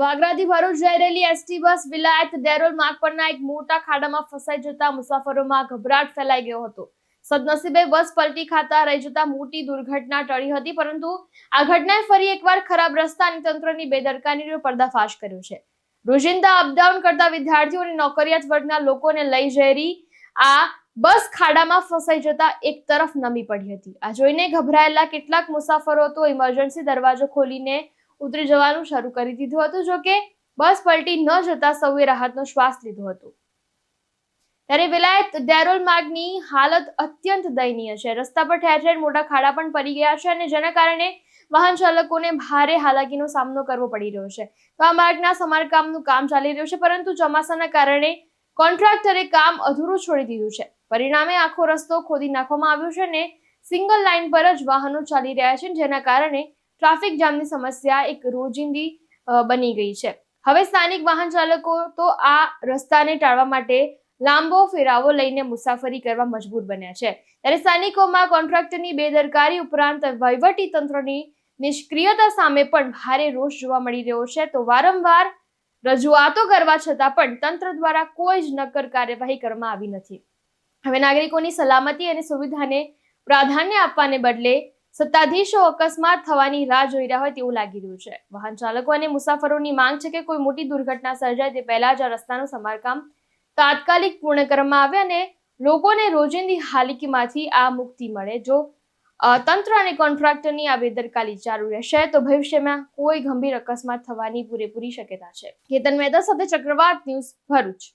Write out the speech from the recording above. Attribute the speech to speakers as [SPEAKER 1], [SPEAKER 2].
[SPEAKER 1] વાગરાથી ભરૂચ જઈ રહેલી ST bus વિલાયત દેરોલ માર્ગ પરના એક મોટા ખાડામાં ફસાઈ જતા મુસાફરોમાં ગભરાટ ફેલાઈ ગયો હતો. સદનસીબે બસ પલટી ખાતા રહી જતા મોટી દુર્ઘટના ટળી હતી, પરંતુ આ ઘટનાએ ફરી એકવાર ખરાબ રસ્તા અને તંત્રની બેદરકારીનો પર્દાફાશ કર્યો છે. રોજિંદા અપડાઉન કરતા વિદ્યાર્થીઓ અને નોકરિયાત વર્ગના લોકોને લઈ જઈ આ બસ ખાડામાં ફસાઈ જતા એક તરફ નમી પડી હતી. આ જોઈને ગભરાયેલા કેટલાક મુસાફરો તો ઇમરજન્સી દરવાજો ખોલીને ઉતરી જવાનું શરૂ કરી દીધું હતું, જો કે બસ પલટી ન જતા સૌએ રાહતનો શ્વાસ લીધો હતો. ત્યારે વિલાયત ડેરોલ માર્ગની હાલત અત્યંત દયનીય છે. રસ્તા પર ઠેર ઠેર મોટા ખાડા પણ પડી ગયા છે અને જેના કારણે વાહન ચાલકોને ભારે હાલાકીનો સામનો કરવો પડી રહ્યો છે. તો આ માર્ગના સમારકામનું કામ ચાલી રહ્યું છે, પરંતુ ચોમાસાના કારણે કોન્ટ્રાક્ટરે કામ અધૂરું છોડી દીધું છે. પરિણામે આખો રસ્તો ખોદી નાખવામાં આવ્યો છે અને સિંગલ લાઇન પર જ વાહનો ચાલી રહ્યા છે, જેના કારણે ટ્રાફિક જામની સમસ્યા એક રોજિંદી બની ગઈ છે. હવે સ્થાનિક વાહન ચાલકો તો આ રસ્તાને ટાળવા માટે લાંબો ફેરાવો લઈને મુસાફરી કરવા મજબૂર બન્યા છે. ત્યારે સ્થાનિકોમાં કોન્ટ્રાક્ટરની બેદરકારી ઉપરાંત વહીવટી તંત્રની નિષ્ક્રિયતા સામે પણ ભારે રોષ જોવા મળી રહ્યો છે. તો વારંવાર રજૂઆતો કરવા છતાં પણ તંત્ર દ્વારા કોઈ જ નક્કર કાર્યવાહી કરવામાં આવી નથી. હવે નાગરિકોની સલામતી અને સુવિધાને પ્રાધાન્ય આપવાને બદલે સત્તાધીશો અકસ્માત થવાની રાહ જોઈ રહ્યા હોય તેવું લાગી રહ્યું છે. વાહન ચાલકો અને મુસાફરોની માંગ છે કે કોઈ મોટી દુર્ઘટના સર્જાય તે પહેલા જ આ રસ્તાનું સમારકામ તાત્કાલિક પૂર્ણ કરવામાં આવે અને લોકોને રોજિંદી હાલાકીમાંથી આ મુક્તિ મળે. જો તંત્ર અને કોન્ટ્રાક્ટરની આ બેદરકારી ચાલુ રહેશે, તો ભવિષ્યમાં કોઈ ગંભીર અકસ્માત થવાની પૂરેપૂરી શક્યતા છે. કેતન મહેતા સાથે ચક્રવાત ન્યૂઝ ભરૂચ.